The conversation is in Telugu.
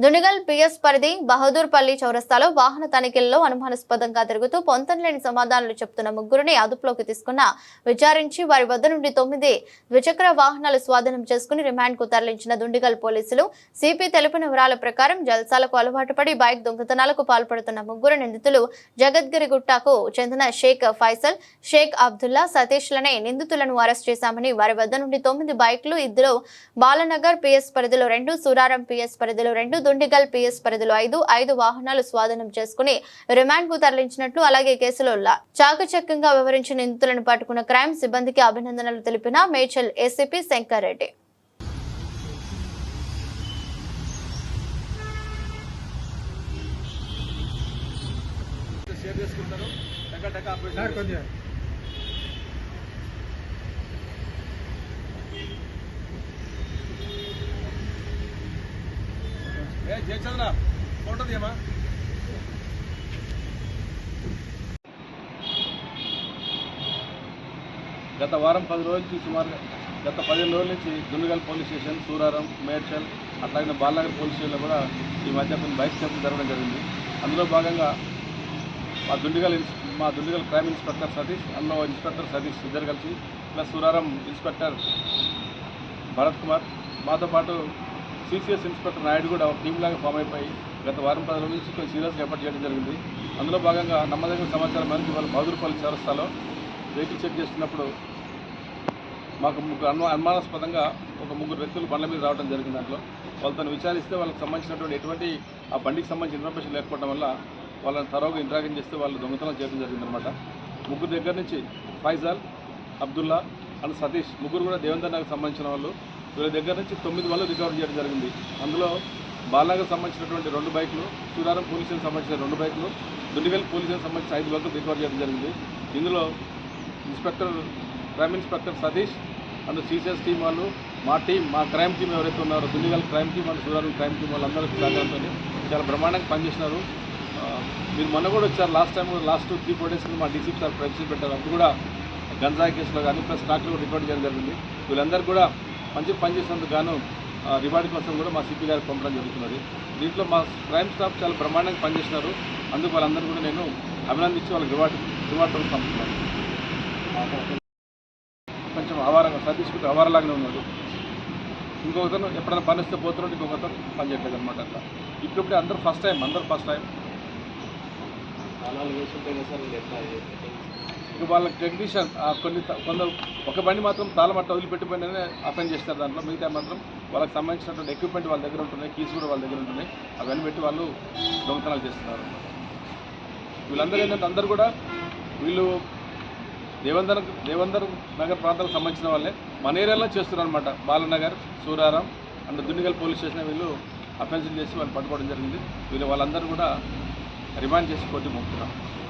దునిగల్ పిఎస్ పరిధి బహదూర్పల్లి చౌరస్తాలో వాహన తనిఖీల్లో అనుమానాస్పదంగా తిరుగుతూ పొంతనలేని సమాధానాలు చెప్తున్న ముగ్గురిని అదుపులోకి తీసుకున్న విచారించి వారి వద్ద నుండి తొమ్మిది ద్విచక్ర వాహనాలు స్వాధీనం చేసుకుని రిమాండ్కు తరలించిన దుండిగల్ పోలీసులు సిపి తెలిపిన వివరాల ప్రకారం జల్సాలకు అలవాటు పడి బైక్ దొంగతనాలకు పాల్పడుతున్న ముగ్గురు నిందితులు జగద్గిరిగుట్టకు చెందిన షేక్ ఫైసల్ షేక్ అబ్దుల్లా సతీష్ లనే నిందితులను అరెస్ట్ చేశామని వారి వద్ద నుండి తొమ్మిది బైక్లు ఇద్దరు బాలనగర్ పిఎస్ పరిధిలో రెండు సూరారం పిఎస్ పరిధిలో రెండు దుండిగల్ పిఎస్ పరిధిలో ఐదు ఐదు వాహనాలు స్వాధీనం చేసుకుని రిమాండ్కు తరలించినట్లు అలాగే కేసులో చాకచక్యంగా వివరించిన నిందితులను పట్టుకున్న క్రైమ్ సిబ్బందికి అభినందనలు తెలిపిన మేచల్ ఏసీపీ శంకర్ రెడ్డి. చేసుకుంటారు జయచంద్ర ఫోటో తీయమా గత వారం పది రోజుల నుంచి సుమారుగా గత పదిహేను రోజుల నుంచి దుండగల్ పోలీస్ స్టేషన్ సూరారం మేడ్చల్ అట్లాగే బాలనగర్ పోలీస్ స్టేషన్లో కూడా ఈ మధ్య కొన్ని బైక్ స్టెప్స్ జరగడం జరిగింది. అందులో భాగంగా మా దుండిగల్ మా దుండిగల్ క్రైమ్ ఇన్స్పెక్టర్ సతీష్ అందులో ఇన్స్పెక్టర్ సతీష్ ఇద్దరు కలిసి ప్లస్ సూరారం ఇన్స్పెక్టర్ భరత్ కుమార్. మాతో పాటు సిసిఎస్ ఇన్స్పెక్టర్ నాయుడు కూడా ఒక టీం లాగా ఫామ్ అయిపోయి గత వారం పది రోజుల నుంచి కొంచెం సీరియస్గా ఎఫర్ట్ చేయడం జరిగింది. అందులో భాగంగా నమ్మదగిన సమాచారం మేరకు వాళ్ళు బహదూర్పల్లి చౌరస్తాలో వెహికల్ చెక్ చేస్తున్నప్పుడు మాకు ముగ్గురు అను అనుమానాస్పదంగా ఒక ముగ్గురు వ్యక్తులు బండ్ల మీద రావడం జరిగింది దాంట్లో. వాళ్ళతో విచారిస్తే వాళ్ళకి సంబంధించినటువంటి ఎటువంటి ఆ బండికి సంబంధించిన ఇన్ఫర్మేషన్ లేకపోవడం వల్ల వాళ్ళని తరోగా ఇంట్రాగేట్ చేస్తే వాళ్ళు దొంగతనం చేయడం జరిగిందనమాట ముగ్గురు దగ్గర నుంచి ఫైజాల్ అబ్దుల్లా అండ్ సతీష్ ముగ్గురు కూడా దేవేంద్ర నాకు సంబంధించిన వాళ్ళు. వీళ్ళ దగ్గర నుంచి తొమ్మిది వాళ్ళు రికవర్ చేయడం జరిగింది. అందులో బాలాగర్ సంబంధించినటువంటి రెండు బైకులు సూరారం పోలీసులకు సంబంధించిన రెండు బైకులు దుండిగల్ పోలీసులకు సంబంధించిన ఐదు బైకులు రికవర్ చేయడం జరిగింది. ఇందులో inspector crime inspector Satish and CCS team వాళ్ళు మా టీం మా క్రైమ్ టీం ఎవరైతే ఉన్నారో Dundigal crime team and Suraram crime team వాళ్ళందరూ సహకారంతో చాలా బ్రహ్మాండంగా పనిచేసినారు మీరు మొన్న కూడా వచ్చారు లాస్ట్ టైం కూడా లాస్ట్ త్రీ ఫోర్ డేస్ మా డీసీపీ సార్ ప్రెస్ పెట్టారు. అప్పుడు కూడా గంజాయి కేసులో కానీ ప్లస్ స్టాక్లో కూడా రికార్డ్ చేయడం జరిగింది. వీళ్ళందరూ కూడా మంచి పనిచేసినందుకు గాను ఆ, రివార్డ్ కోసం కూడా మా సిపి గారికి పంపడం జరుగుతున్నది. దీంట్లో మా క్రైమ్ స్టాఫ్ చాలా బ్రహ్మాండంగా పనిచేసినారు. అందుకు వాళ్ళందరూ కూడా నేను అభినందించి వాళ్ళకి రివార్డ్ రివార్డ్ పంపుతున్నాను. కొంచెం అవారంగా సతీష్ కొంచెం అవారలాగానే ఉన్నాడు. ఇంకొకతను ఎప్పుడైనా పని వస్తే పోతున్నాడు ఇంకొకతను పని చేయట్లేదు అనమాట అట్లా. ఇప్పుడిప్పుడే అందరూ ఫస్ట్ టైం అందరూ ఫస్ట్ టైం ఇక వాళ్ళ టెక్నీషియన్ కొన్ని త- కొందరు ఒక బండి మాత్రం తాళమట్ట వదిలిపెట్టిపోయిననే అఫెండ్ చేస్తారు దాంట్లో. మిగతా మాత్రం వాళ్ళకి సంబంధించినటువంటి ఎక్విప్మెంట్ వాళ్ళ దగ్గర ఉంటున్నాయి కీస్ కూడా వాళ్ళ దగ్గర ఉంటున్నాయి. అవన్నీ పెట్టి వాళ్ళు దొంగతనాలు చేస్తున్నారు. వీళ్ళందరూ ఏంటంటే అందరూ కూడా వీళ్ళు దేవందర్ దేవందర్ నగర్ ప్రాంతాలకు సంబంధించిన వాళ్ళే. మన ఏరియాలో చేస్తున్నారు అనమాట Balanagar Suraram and Dundigal police station వీళ్ళు అఫెన్సులు చేసి వాళ్ళు పట్టుకోవడం జరిగింది. వీళ్ళు వాళ్ళందరూ కూడా రిమాండ్ చేసి కోర్టు పంపుతున్నారు.